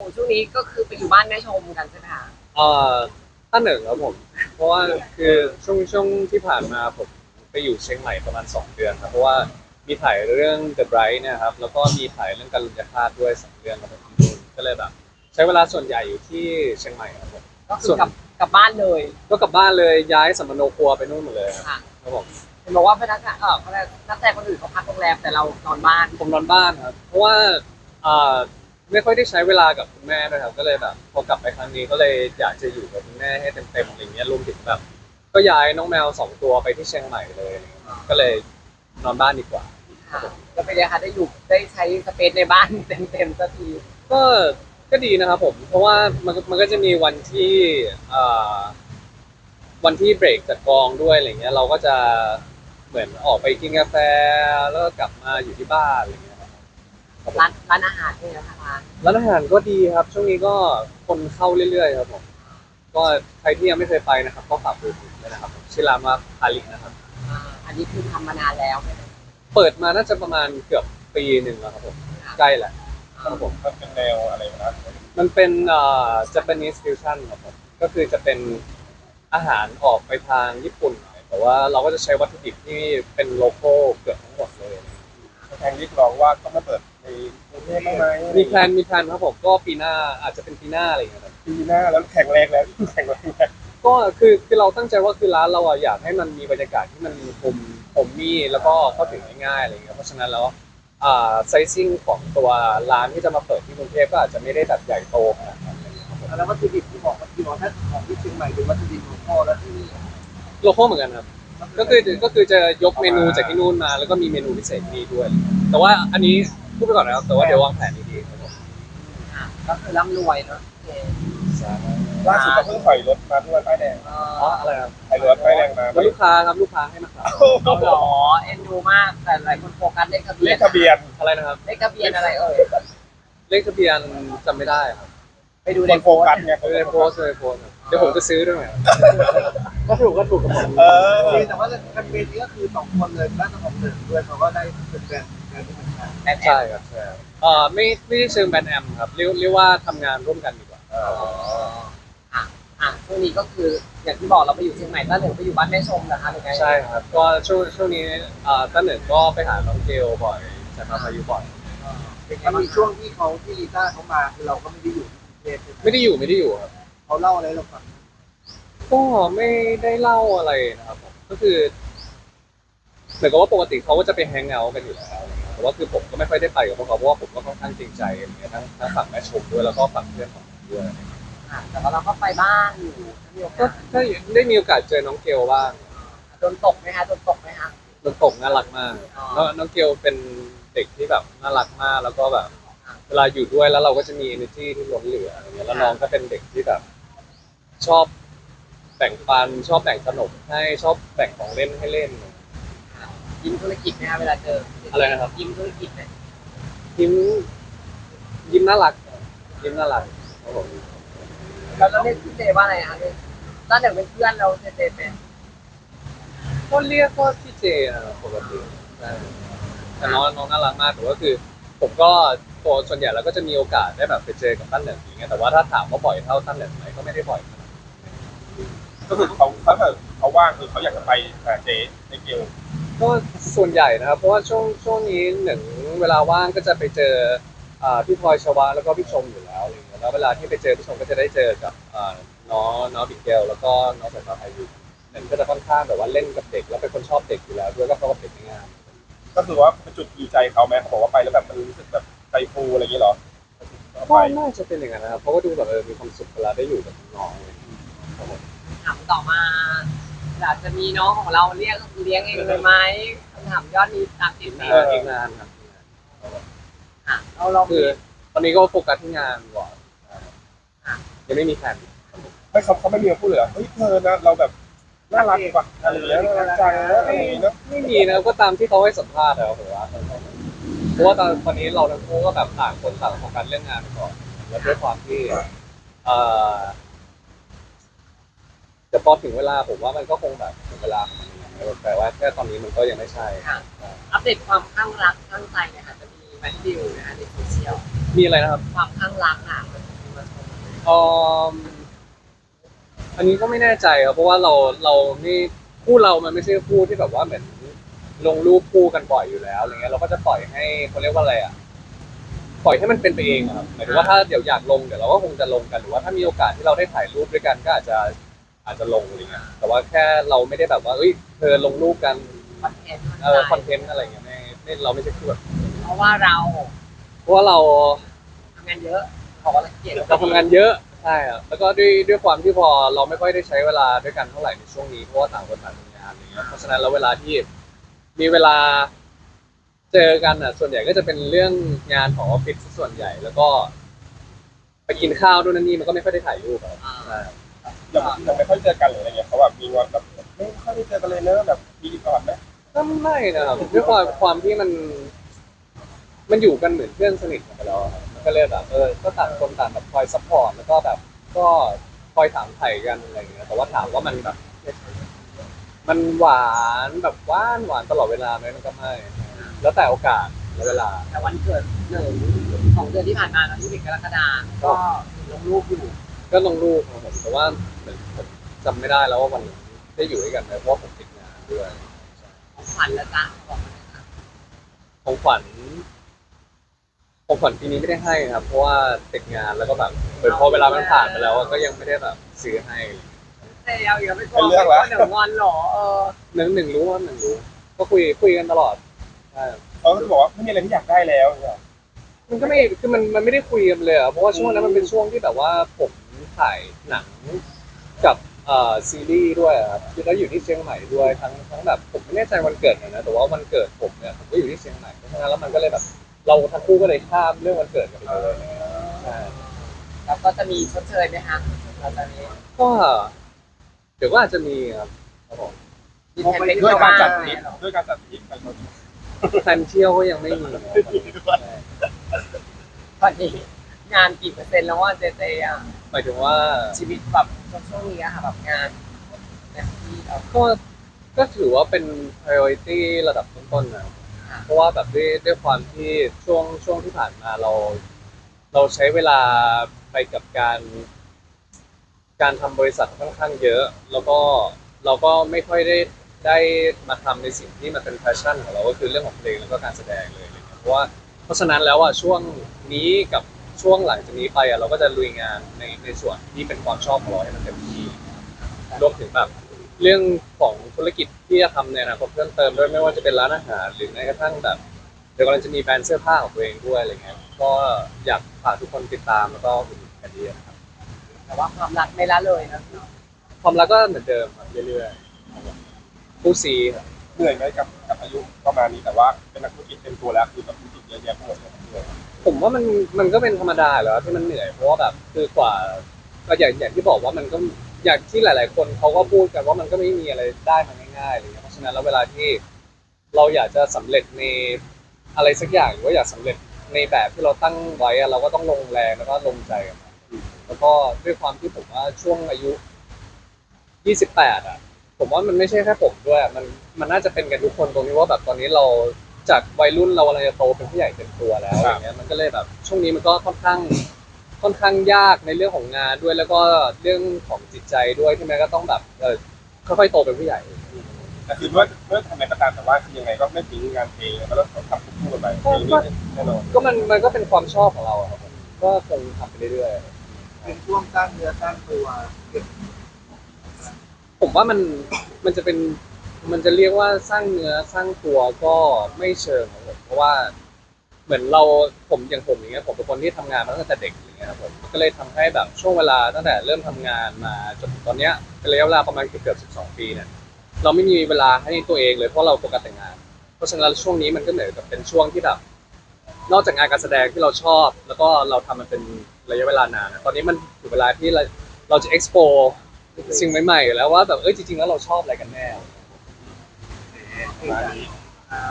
โอ้ช่วงนี้ก็คือไปอยู่บ้านแม่ชมกันใช่ไหมคะเอ่อท่านหนึ่งครับผม เพราะว่าคือช่วงช่วงที่ผ่านมาผมไปอยู่เชียงใหม่ประมาณ 2 เดือนครับเพราะว่ามีถ่ายเรื่อง The Bright เนี่ยครับแล้วก็มีถ่ายเรื่องการลุนยาคาตด้วยสองเรื่องครับผมที่นู่นก็เลยแบบ ใช้เวลาส่วนใหญ่อยู่ที่เชียงใหม่ครับผมก็คือกลับกลับบ้านเลยก็กลับบ้านเลยย้ายสัมมโนครัวไปนู่นหมดเลยครับค่ะครับผมเห็นบอกว่าพนักงานเออพนักนักแต่คนอื่นเขาพักโรงแรมแต่เรานอนบ้านผมนอนบ้านครับเพราะว่าอ่า ไม่ค่อยได้ใช้เวลากับคุณแม่ด้วยครับ ก็เลยแบบพอกลับไปครั้งนี้ก็เลยอยากจะอยู่กับคุณแม่ให้เต็มๆอะไรเงี้ยรวมถึงแบบก็ย้ายน้องแมวสองตัวไปที่เชียงใหม่เลยอะไรเงี้ยก็เลยนอนบ้านดีกว่า ค่ะแล้วเป็นไงคะได้อยู่ได้ใช้สเปซในบ้านเต็มๆสักที ก็ก็ดีนะครับผม เพราะว่ามันก็มันก็จะมีวันที่อ่าวันที่เบรกจากกองด้วยอะไรเงี้ยเราก็จะเหมือนออกไปกินกาแฟแล้วก็กลับมาอยู่ที่บ้านอะไรเงี้ยค รับครับผมร้านร้านอาหารเนี่ยนะคะร้านร้านอาหารก็ดีครับ ช่วงนี้ก็คนเข้าเรื่อยๆครับผมก็ใครที่ยังไม่เคยไปนะครับ ก็ฝากดูด้วยนะครับผมชื่อร้านว่าพาลิกนะครับ อ่าอันนี้คือทำมานานแล้วใช่ไหมเปิดมาน่าจะประมาณเกือบปีหนึ่งแล้วครับผมใกล้แหละครับผม มันเป็นแนวอะไรนะมันเป็นเอ่อ Japanese fusion ครับผมก็คือจะเป็นอาหารออกไปทางญี่ปุ่นหน่อยแต่ว่าเราก็จะใช้วัตถุดิบที่เป็นโลโก้เกือบทั้งหมดเลยทางเรียกร้องว่าต้องมาเปิดในกรุงเทพ บ้างไหมมีแพลนมีแพลนครับผมก็ปีหน้าอาจจะเป็นปีหน้าอะไรอย่างเงี้ยครับปีหน้าแล้วแข็งแรงแล้วแข็งแรงแล้วก็คือคือเราตั้งใจว่าคือร้านเราอะอยากให้มันมีบรรยากาศที่มันผมผมมีแล้วก็เข้าถึงง่ายๆอะไรอย่างเงี้ยเพราะฉะนั้นแล้วอ่าไซซิ่งของตัวร้านที่จะมาเปิดที่กรุงเทพก็อาจจะไม่ได้แบบใหญ่โตขนาดนั้นอะไรอย่างเงี้ยครับผมแล้ววัตถุดิบที่บอกว่าที่บอกถ้าของที่เชียงใหม่เป็นวัตถุดิบของพ่อแล้วที่นี่โลโก้เหมือนกันครับ ก็คือก็คือจะยกเมนูจากที่นู่นมา แล้วก็มีเมนูพิเศษที่นี่ด้วย แต่ว่าอันนี้ พูดไปก่อนนะครับแต่ว่าเดี๋ยววางแผนดีๆครับผมอะก็คือร่ำรวยเนาะโอเคล่าสุดก็เพิ่งถอยรถมาด้วยป้ายแดงเออ๋อออะไรครับถอยรถป้ายแดงมาแล้วลูกค้าครับลูกค้าให้มาครับเอาเหรอเอ็นดูมากแต่หลายคนโฟกัสเลขทะเบียเลนขทะเบียนอะไรนะครับเลขทะเบียนอะไรเอ่ยเลขทะเบียนจำไม่ได้ครับ ไปดูคในนโพโฟสกัสต์ไงไม่ได้โพสต์เลยโพสต์ครับเดี๋ยวผมจะซื้อด้วยไหมก็ถูกก็ถูกกับผมเออแต่ว่าแคมเปญนี้ก็คือสองคนเลยด้านของหนึ่งด้วยเขาก็ได้เป็นแบรนด์แบรนด์ที่มันขายแอนแอใช่นครับใช่ครับเอ่อไม่ไม่ได้เชิงแบรนด์แอมครับเรียกเรียกว่าทำงานร่วมกันดีกว่าอะอะช่วงนี้ก็คืออย่างที่บอกเราไปอยู่เชียงใหม่ต้าเหนึ่งไปอยู่บ้านแม่ชมนะคะหรือไงใช่ครับก็ช่วงช่วงนี้อ่าตั้งหนึ่งก็ไปหาน้องเกลบ่อยจะมาพายุบ่อยแล้วมีช่วงที่เขาที่ลีต้าเขามาคือเราก็ไม่ได้อยู่ที่กรุง เทพใช่ไหมไม่ได้อยู่ไม่ได้อยู่ครับ เขาเล่าอะไรให้เราฟังก็ไม่ได้เล่าอะไรนะครับผมก็คือเหมือนกับว่าปกติเขาก็จะไปแฮงเอาท์กันอยู่แล้วอะไรเงี้ยแต่ว่าคือผมก็ไม่ค่อยได้ไปกับพวกเขาเพราะว่าผมก็ค่อนข้างจริงใจอะไรเงี้ยทั้งทั้งฝั่งแม่ชมด้วยแล้วก็ฝั่งเพื่อนของผมด้วยอะแต่ว่าเราก็ไปบ้านอยู่มีโอก็กาสก็ได้มีโอกาสเจอน้องเกลบ้างโดนตกไหมคะโดนตกไหมคะ น้องตกน่ารักมากอ๋อแล้วน้องเกลเป็นเด็กที่แบบน่ารักมากแล้วก็แบบ เวลาอยู่ด้วยแล้วเราก็จะมี energy ที่ล้นเหลืออะไรเงี้ยแล้วน้องก็เป็นเด็กที่แบบ ชอบแบ่งปันชอบแบ่งขนมให้ชอบแบ่งของเล่นให้เล่น ยิ้มธุรกิจไหมคะเวลาเจออะไรนะครับ ยิ้มธุรกิจไหมยิ้มยิ้มน่ารักยิ้มน่ารักครับผมแล้วเราเรียกพี่เจว่าอะไรคะเนี่ยต้าเหนึ่งเป็นเพื่อนเราเจเจเป็นก็เรียกว่าพี่เจนะครับปกติใช่แต่น้องน้องน่ารักมากแต่ว่าคือ ผมก็ ตัวส่วนใหญ่แล้วก็จะมีโอกาสได้แบบไปเจอกับตั้นเหนิงอย่างเงี้ยแต่ว่าถ้าถามว่าบ่อยเท่าตั้นเหนิงไหมก็ไม่ได้บ่อยก็คือเขาถ้าเกิดเขาว่างคือเขาอยากจะไปหาเจในเกลก็ส่วนใหญ่นะครับเพราะว่าช่วงช่วงนี้หนึ่งเวลาว่างก็จะไปเจอพี่พลอยชวาแล้วก็พี่ชมอยู่แล้วอะไรเงี้ยแล้วเวลาที่ไปเจอพี่ชมก็จะได้เจอกับน้องน้องบิ๊กเกลแล้วก็น้องสายฟ้าพายุหนึ่งก็จะค่อนข้างแบบว่าเล่นกับเด็กแล้วเป็นคนชอบเด็กอยู่แล้วด้วยก็เข้ากับเด็กง่ายก็คือว่าเป็นจุดดีใจเขาไหมเขาบอกว่าไปแล้วแบบมันรู้สึกแบบ ใจฟูอะไรอย่างเงี้ยเหรอเขาก็ไปน่าจะเป็นอย่างนั้นนะครับเพราะว่าดูแบบเออมีความสุขเวลาได้อยู่กับน้องอะไรอย่างเงี้ยครับผมถามต่อมาอยากจะมีน้องของเราเรียกเลี้ยงเองเลยไหมคำถามยอดมีตามติดไหมเอออีกนานครับอีกนานอะเราเราคือตอนนี้ก็โฟกัสที่งานก่อนยังไม่มีแผนไม่เขาเขาไม่มีมาพูดเลยเหรอเฮ้ยเธอนะเราแบบน่ารักกว่าอะไรอย่างเงี้ยน่ารักจังนะอะไรอย่างเงี้ยนะไม่มีนะครับก็ตามที่เขาให้สัมภาษณ์แล้วผมว่า เพราะว่าตอนตอนนี้เราทั้งคู่ก็แบบต่างคนต่างโฟกัสเรื่องงานไปก่อนแล้วด้วยความที่เอ่อแต่พอถึงเวลาผมว่ามันก็คงแบบถึงเวลาของมันเองแต่ว่าแค่ตอนนี้มันก็ยังไม่ใช่ค่ะ อัปเดตความข้างรักข้างใจเนี่ยค่ะจะมีแมทธิวนะคะในโซเชียลมีอะไรนะครับความข้างรักอะมันอมอันนี้ก็ไม่แน่ใจครับเพราะว่าเราเรานี่คู่เรามันไม่ใช่คู่ที่แบบว่าเหมือน ลงรูปคู่กันบ่อยอยู่แล้วอะไรเงี้ยเราก็จะปล่อยให้เขาเรียกว่าอะไรอะปล่อยให้มันเป็นไปเองอะครับหมายถึงว่าถ้าเดี๋ยวอยากลงเดี๋ยวเราก็คงจะลงกันหรือว่าถ้ามีโอกาสที่เราได้ถ่ายรูปด้วยกันก็อาจจะอาจจะลงอะไรเงี้ยแต่ว่าแค่เราไม่ได้แบบว่าเอ้ยเธอลงรูปกันคอนเทนต์เออคอนเทนต์อะไรเงี้ยไม่ไม่เราไม่ใช่คู่แบบเพราะว่าเราเพราะว่าเราทำงานเยอะบอกว่าเราเกลียดเราทำงานเยอะใช่ครับแล้วก็ด้วยด้วยความที่พอเราไม่ค่อยได้ใช้เวลาด้วยกันเท่าไหร่ในช่วงนี้เพราะว่าต่างคนต่างทำงานอะไรเงี้ยเพราะฉะนั้นแล้วเวลาที่ มีเวลาเจอกันอะ ส่วนใหญ่ก็จะเป็นเรื่องงานของออฟฟิศซะส่วนใหญ่ แล้วก็ ไปกินข้าวด้วยนั่นนี่มันก็ไม่ค่อยได้ถ่ายรูปอะครับใช่ยังยังไม่ค่อยเจอกันหรืออะไรเงี้ยเขาแบบมีงอนแบบไม่ค่อยได้เจอกันเลยเนอะแบบมีตลอดไหมก็ไม่นะครับด้วยความความที่มัน มันอยู่กันเหมือนเพื่อนสนิทกันไปแล้วอะครับมันก็เลยแบบเออก็ต่างคนต่างแบบคอยซัพพอร์ตแล้วก็แบบ ก็คอยถามไถ่กันอะไรอย่างเงี้ยแต่ว่าถามว่ามันแบบ มันหวานแบบหวานหวานตลอดเวลาไหมมันก็ไม่แล้วแต่โอกาสและเวลา แต่วันเกิดหนึ่งสองเดือนที่ผ่านมาเราที่เป็นกรกฎาคมก็ลงรูปอยู่ก็ลงรูปครับผมแต่ว่าเหมือนผมจำไม่ได้แล้วว่าวันไหนได้อยู่ด้วยกันไหมเพราะว่าผมติดงานด้วยของขวัญแล้วจ้ะบอกมาเลยค่ะของขวัญของขวัญปีนี้ไม่ได้ให้ครับ เพราะว่าติดงานแล้วก็แบบเหมือนพอเวลามันผ่านไปแล้วอะก็ยังไม่ได้แบบซื้อให้เซลอย่าไปกลัวไปกลัวเดี๋ยวงอนเหรอเออหนึ่งหนึ่งรู้ว่าหนึ่งรู้ ก็คุยคุยกันตลอดใช่เขาก็จะบอกว่าไม่มีอะไรที่อยากได้แล้วเนี่ยมันก็ไม่คือมันมันไม่ได้คุยกันเลยอะเพราะว่าช่วงนั้นมันเป็นช่วงที่แบบว่าผมถ่ายหนังกับเอ่อซีรีส์ด้วยอะครับคือแล้วอยู่ที่เชียงใหม่ด้วยทั้งทั้งแบบผมไม่แน่ใจวันเกิดนะแต่ว่าวันเกิดผมเนี่ยผมก็อยู่ที่เชียงใหม่เพราะฉะนั้นแล้วมันก็เลยแบบ เราทั้งคู่ก็เลยข้ามเรื่องวันเกิดกันไปเลยใช่ แล้วก็จะมีชดเชยไหมคะเราจะมีก็ เดี๋ยวก็อาจจะมีครับครับผมมีแผนไปด้วยการจัดททริริปปด้วยการจัดทริปไปคนแฟนเที่ยวก็ยังไม่มีใช่ตอนนี้งานกี่เปอร์เซ็นต์แล้วว่าเจเจอะหมายถึงว่าชีวิตแบบช่วงนี้อะค่ะแบบงานเนี่ยที่เรา ก็ก็ถือว่าเป็น priority ระดับต้นๆนะเพราะว่าแบบด้วยด้วยความที่ช่วงช่วงที่ผ่านมาเรา เราใช้เวลาไปกับการ การทำบริษัทค่อนข้างเยอะ แล้วก็เราก็ไม่ค่อยได้ได้มาทำในสิ่งที่มันเป็น passion ของเราก็คือเรื่องของเพลงแล้วก็การแสดงเลยอะไรเงี้ยเพราะว่าเพราะฉะนั้นแล้วอะช่วงนี้กับช่วงหลังจากนี้ไปอะเราก็จะลุยงานในในส่วนที่เป็นความชอบของเราให้มันเต็มที่รวมถึงแบบเรื่องของธุรกิจที่จะทำในอนาคตเพิ่มเติมด้วยไม่ว่าจะเป็นร้านอาหารหรือแม้กระทั่งแบบ เดี๋ยวกำลังจะมีแบรนด์เสื้อผ้าของตัวเองด้วยอะไรเงี้ย ก็อยากฝากทุกคนติดตามแล้วก็อุดหนุนกันดีนะครับ แต่ว่าความรักไม่ละเลยนะความรักก็เหมือนเดิมครับเรื่อยๆคู่ซีครับเหนื่อยไหมกับกับอายุประมาณนี้แต่ว่าเป็นนักธุรกิจเต็มตัวแล้วคือแบบธุรกิจเยอะแยะไปหมดเลยเหนื่อยผมว่ามันมันก็เป็นธรรมดาแหล้วที่มันเหนื่อยเพราะว่าแบบคือกว่าก็อย่างอย่างที่บอกว่ามันก็อย่างที่หลาย ๆ คนเขาก็พูดกันว่ามันก็ไม่มีอะไรได้มาง่ายๆอะไรเงี้ยเพราะฉะนั้นแล้วเวลาที่เราอยากจะสำเร็จในอะไรสักอย่างหรือว่าอยากสำเร็จในแบบที่เราตั้งไว้อะเราก็ต้องลงแรงแล้วก็ลงใจกับมัน แล้วก็ด้วยความที่ผมว่าช่วงอายุ 28 อะ ผมว่ามันไม่ใช่แค่ผมด้วย มันมันน่าจะเป็นกันทุกคนตรงนี้ว่าแบบตอนนี้เราจากวัยรุ่นเรากำลังจะโตเป็นผู้ใหญ่เต็มตัวแล้วอย่างเงี้ยมันก็เลยแบบ ช่วงนี้มันก็ค่อนข้างค่อนข้างยากในเรื่องของงานด้วยแล้วก็เรื่องของจิตใจด้วยที่แม้ก็ต้องแบบเออค่อยๆโตเป็นผู้ใหญ่แต่คือเมื่อเมื่อทำอะไรก็ตามแต่ว่าคือยังไงก็ไม่ทิ้งงานเพลงแล้วก็ต้องทำคู่กันไปเพลงนี้แน่นอนก็มันมันก็เป็นความชอบของเราอะครับผมก็คงทำไปเรื่อยๆ เป็นช่วงสร้างเนื้อสร้างตัวเก็บผมว่ามันมันจะเป็นมันจะเรียกว่าสร้างเนื้อสร้างตัวก็ไม่เชิงครับผมเพราะว่าเหมือนเราผมอย่างผมอย่างเงี้ยผมเป็นคนที่ทำงานมาตั้งแต่เด็กอย่างเงี้ยครับผมก็เลยทำให้แบบช่วงเวลาตั้งแต่เริ่มทำงานมาจนถึงตอนเนี้ยเป็นระยะเวลาประมาณเกือบๆ12ปีเนี่ยเราไม่มีเวลาให้ตัวเองเลยเพราะเราโฟกัสแต่งาน เพราะฉะนั้นช่วงนี้มันก็เหมือนกับเป็นช่วงที่แบบ นอกจากงานการแสดงที่เราชอบ แล้วก็เราทำมันเป็น ระยะเวลานานตอนนี้มันถึงเวลาที่เราเราจะ explore สิ่งใหม่ๆแล้วว่าแบบเอ้ยจริงๆแล้วเราชอบอะไรกันแน่ประมาณนี้อ่า